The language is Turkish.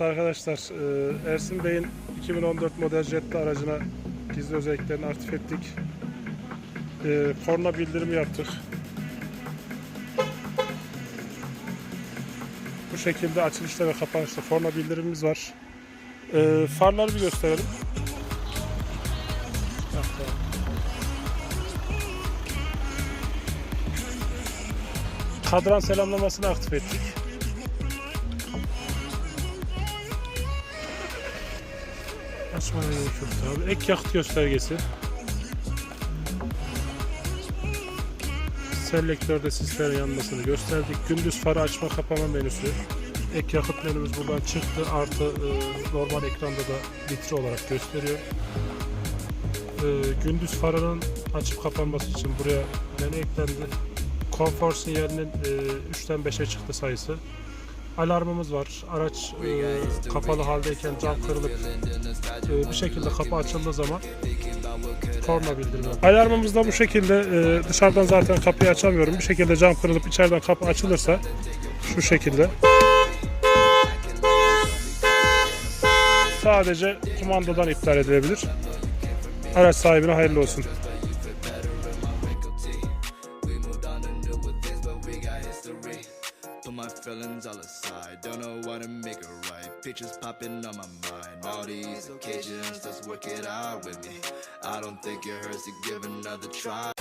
Arkadaşlar e, Ersin Bey'in 2014 model Jetta aracına gizli özelliklerini aktif ettik. E, korna bildirimi yaptık. Bu şekilde açılışta ve kapanışta korna bildirimimiz var. E, farları bir gösterelim. Kadran selamlamasını aktif ettik. Açmaya gerek yok. Ek yakıt göstergesi. Selektörde sislerin yanmasını gösterdik. Gündüz farı açma kapama menüsü. Ek yakıt menümüz buradan çıktı. Artı e, normal ekranda da litre olarak gösteriyor. E, gündüz farının açıp kapanması için buraya menü eklendi. Konfor sinyalinin e, 3'ten 5'e çıktı sayısı. Alarmımız var. Araç e, kapalı haldeyken cam kırılıp e, bir şekilde kapı açıldığı zaman korna bildirimi. Alarmımız da bu şekilde e, dışarıdan zaten kapıyı açamıyorum. Bir şekilde cam kırılıp içeriden kapı açılırsa şu şekilde. Sadece kumandadan iptal edilebilir. Araç sahibine hayırlı olsun. My feelings all aside, don't know what to make it right. Pictures popping on my mind. All these occasions, let's work it out with me. I don't think it hurts to give another try.